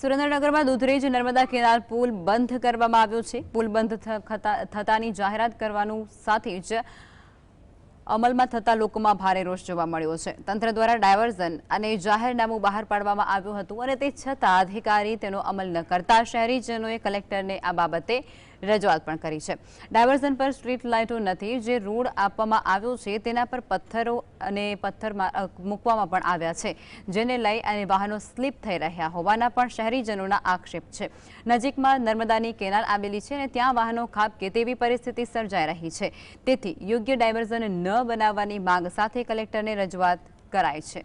સુરેન્દ્રનગરમાં દુધરેજ નર્મદા કેનાલ પુલ બંધ કરવામાં આવ્યો છે. પુલ બંધ થતાની જાહેરાત કરવાનું સાથે જ અમલમાં થતા લોકોમાં ભારે રોષ જોવા મળ્યો છે. તંત્ર દ્વારા ડાયવર્ઝન અને જાહેરનામું બહાર પાડવામાં આવ્યું હતું અને તે છતાં અધિકારી તેનો અમલ ન કરતા શહેરીજનોએ કલેક્ટરને આ બાબતે રજૂઆત પણ કરી છે. ડાયવર્ઝન પર સ્ટ્રીટ લાઇટો નથી, જે રોડ આપવામાં આવ્યો છે, તેના પર પથ્થરો અને પથ્થર મૂકવામાં પણ આવ્યા છે, જેને લઈ અને વાહનો સ્લીપ થઈ રહ્યા હોવાના પણ શહેરીજનોના આક્ષેપ છે. નજીકમાં નર્મદાની કેનાલ આવેલી છે અને ત્યાં વાહનો ખાબકે તેવી પરિસ્થિતિ સર્જાઈ રહી છે. તેથી યોગ્ય ડાયવર્ઝન ન બનાવવાની માંગ સાથે કલેક્ટરને રજૂઆત કરાઈ છે.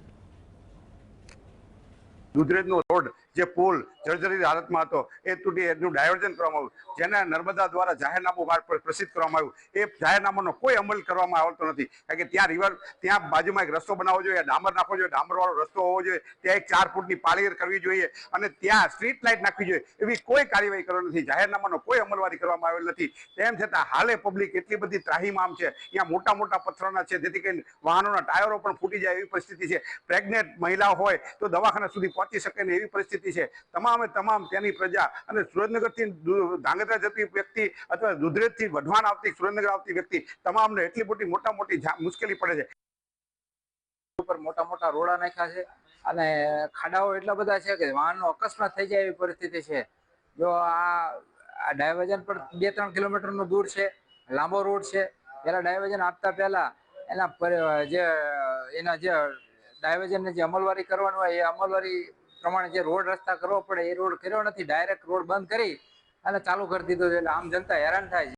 દુધરેજનો રોડ જે પુલ જર્જરિત હાલતમાં હતો, એ તૂટી એનું ડાયવર્ઝન કરવામાં આવ્યું. જેને નર્મદા દ્વારા જાહેરનામું પ્રસિદ્ધ કરવામાં આવ્યું. એ જાહેરનામાનો કોઈ અમલ કરવામાં આવતો નથી. કારણ કે ત્યાં રિવર ત્યાં બાજુમાં એક રસ્તો બનાવવો જોઈએ, ડામર નાખવો જોઈએ, ડામરવાળો રસ્તો હોવો જોઈએ. ત્યાં એક ચાર ફૂટની પાળીર કરવી જોઈએ અને ત્યાં સ્ટ્રીટ લાઇટ નાખવી જોઈએ. એવી કોઈ કાર્યવાહી કરવાની નથી. જાહેરનામાનો કોઈ અમલવારી કરવામાં આવેલ નથી. તેમ છતાં હાલે પબ્લિક એટલી બધી ત્રાહીમામ છે. ત્યાં મોટા મોટા પથ્થરોના છે. જેથી કરીને વાહનોના ટાયરો પણ ફૂટી જાય એવી પરિસ્થિતિ છે. પ્રેગ્નેન્ટ મહિલા હોય તો દવાખાના સુધી પહોંચી શકે ને એવી પરિસ્થિતિ છે. તમામે તમામ તેની પ્રજા અને સુરેન્દ્રનગરથી ધાંગધ્રા જતી વ્યક્તિ અથવા દુધરેજથી વઢવાણ આવતી સુરેન્દ્રનગર આવતી વ્યક્તિ તમામને એટલી મોટી મોટા મોટી મુશ્કેલી પડે છે. ઉપર મોટા મોટા રોડા નાખ્યા છે અને ખાડાઓ એટલા બધા છે કે વાહનનો અકસ્માત થઈ જાય એવી પરિસ્થિતિ છે. જો આ ડાયવર્જન પર બે ત્રણ કિલોમીટરનું દૂર છે, લાંબો રોડ છે પહેલાં ડાયવર્જન આપતા પહેલા એના જે એના જે ડાયવર્જનની જે અમલવારી કરવાનું હોય એ અમલવારી પ્રમાણે જે રોડ રસ્તા કરવો પડે, એ રોડ કર્યો નથી ડાયરેક્ટ રોડ બંધ કરી અને ચાલુ કરી દીધો છે. એટલે આમ જનતા હેરાન થાય છે.